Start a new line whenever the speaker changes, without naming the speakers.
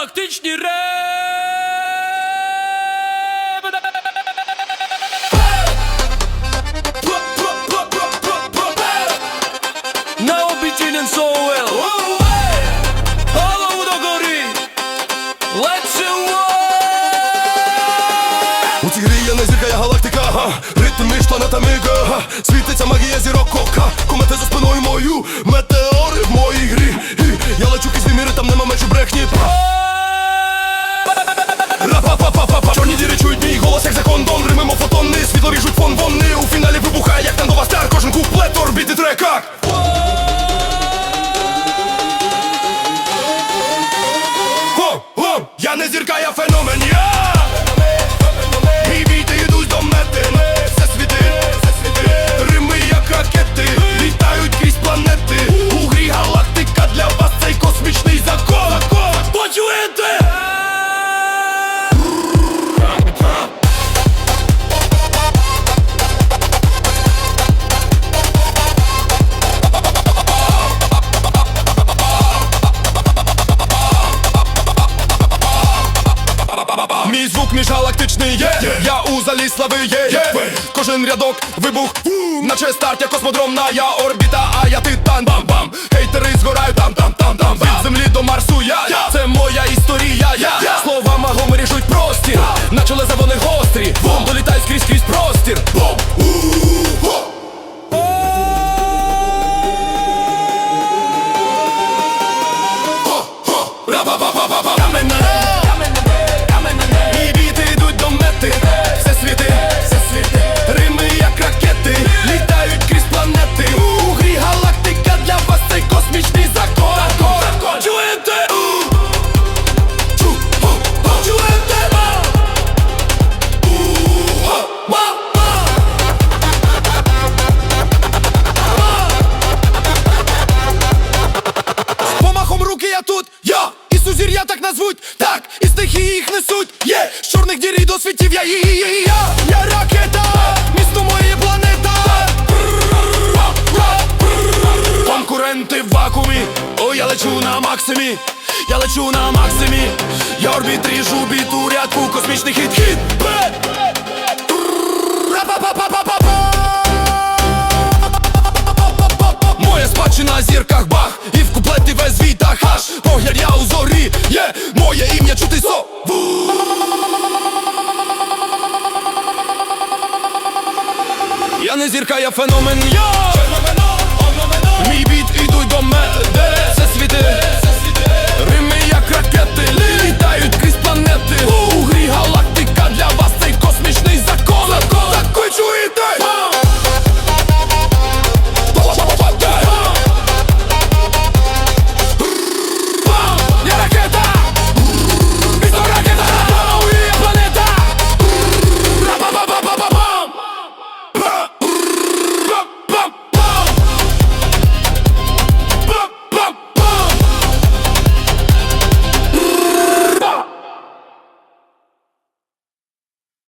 галактичні реп. На обіцянен соуел. Голову догори. Let's go!
У цій грі я не зірка, я галактика. Ритм між планетами. Світиться магія зірок кока Комети за спиною мою Метеори в моїй феномен, я Мій звук міжгалактичний є. Я у залі слави є. Кожен рядок вибух. Наче старт, я космодромна, я орбіта, а я титан. Бам-бам Хейтери згорають там там там там. Від землі до Марсу я. Це моя історія я. Слова магом ріжуть простір. Наче леза вони гострі я і сузір'я так назвуть, так, і стихії їх несуть, є! З чорних дірій до світів я її, я, я ракета, місто моє планета. Конкуренти в вакуумі, о, я лечу на максимі, я лечу на максимі, я орбіт ріжу біт у рядку, космічний хіт, хіт, бе. Circa ja Phänomen, ja!